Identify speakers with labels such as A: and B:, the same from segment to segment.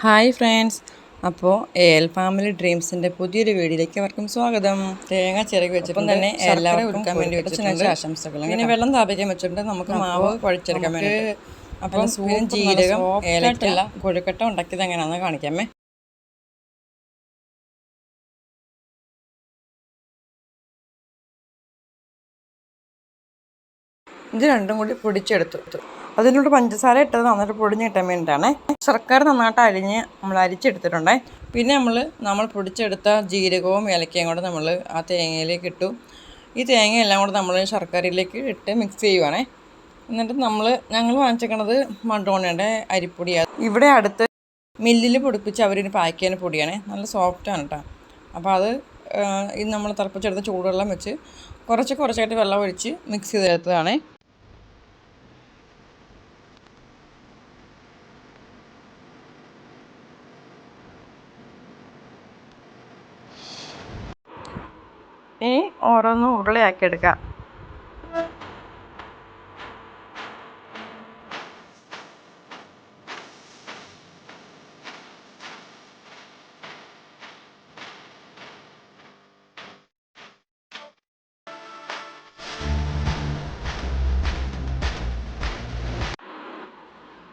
A: Hi friends. അപ്പോൾ L family ഡ്രീംസിന്റെ പുതിയൊരു വീഡിയോയിലേക്ക് അവർക്കും സ്വാഗതം. തേങ്ങ ചിരകി വെച്ചപ്പം തന്നെ എല്ലാവർക്കും കൊടുക്കാൻ വേണ്ടി വെച്ചിട്ടുണ്ട്. ആശംസകൾ ഇങ്ങനെ വെള്ളം താപിക്കാൻ വെച്ചിട്ടുണ്ട്. നമുക്ക് മാവ് കുഴച്ചെടുക്കാൻ വേണ്ടി അപ്പം സൂര്യൻ ജീരകം ഏലക്കല്ല കൊഴുക്കട്ട ഉണ്ടാക്കിയത് എങ്ങനെയാണെന്ന് കാണിക്കാമേ. ഇത് രണ്ടും കൂടി പൊടിച്ചെടുത്തു. അതിനോട് പഞ്ചസാര ഇട്ടത് നന്നായിട്ട് പൊടിഞ്ഞ് കിട്ടാൻ വേണ്ടിയിട്ടാണ്. ശർക്കര നന്നായിട്ട് അരിഞ്ഞ് നമ്മൾ അരിച്ചെടുത്തിട്ടുണ്ടേ. പിന്നെ നമ്മൾ നമ്മൾ പൊടിച്ചെടുത്ത ജീരകവും ഇലക്കയും കൂടെ നമ്മൾ ആ തേങ്ങയിലേക്ക് ഇട്ടു. ഈ തേങ്ങ എല്ലാം കൂടെ നമ്മൾ ശർക്കരയിലേക്ക് ഇട്ട് മിക്സ് ചെയ്യുവാണേ. എന്നിട്ട് നമ്മൾ ഞങ്ങൾ വാങ്ങിച്ചേക്കണത് മണ്ടോണയുടെ അരിപ്പൊടിയാണ്. ഇവിടെ അടുത്ത് മില്ലിൽ പൊടിപ്പിച്ച് അവരിന് പാക്ക് ചെയ്യുന്ന പൊടിയാണ്. നല്ല സോഫ്റ്റാണ് കേട്ടോ അപ്പോൾ അത് ഇത് നമ്മൾ തിളപ്പിച്ചെടുത്ത ചൂടുവെള്ളം വെച്ച് കുറച്ച് കുറച്ചായിട്ട് വെള്ളം ഒഴിച്ച് മിക്സ് ചെയ്തെടുത്തതാണേ. ഓരോന്നും ഉരുളയാക്കി എടുക്കാം.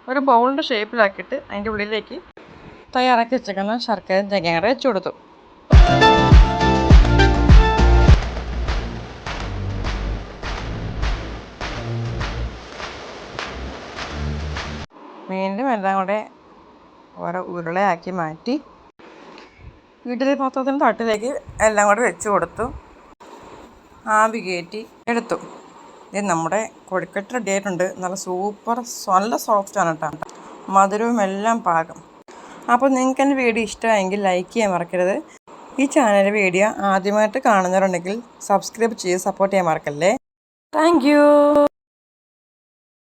A: ഒരു ബൗളിന്റെ ഷേപ്പിലാക്കിയിട്ട് അതിന്റെ ഉള്ളിലേക്ക് തയ്യാറാക്കി വെച്ചേക്കുന്ന ശർക്കര തേങ്ങ വെച്ച് കൊടുത്തു. വീണ്ടും എല്ലാം കൂടെ ഓരോ ഉരുളയാക്കി മാറ്റി ഇഡ്ഡലി പാത്രത്തിന്റെ തട്ടിലേക്ക് എല്ലാം കൂടെ വെച്ച് കൊടുത്തു. ആവി കയറ്റി എടുത്തു. ഇത് നമ്മുടെ കൊഴുക്കട്ട റെഡി ആയിട്ടുണ്ട്. നല്ല സൂപ്പർ നല്ല സോഫ്റ്റാണ് കേട്ടോ. മധുരവും എല്ലാം പാകം. അപ്പോൾ നിങ്ങൾക്ക് എന്റെ വീഡിയോ ഇഷ്ടമായെങ്കിൽ ലൈക്ക് ചെയ്യാൻ മറക്കരുത്. ഈ ചാനൽ വീഡിയോ ആദ്യമായിട്ട് കാണുന്നവരുണ്ടെങ്കിൽ സബ്സ്ക്രൈബ് ചെയ്ത് സപ്പോർട്ട് ചെയ്യാൻ മറക്കല്ലേ? താങ്ക്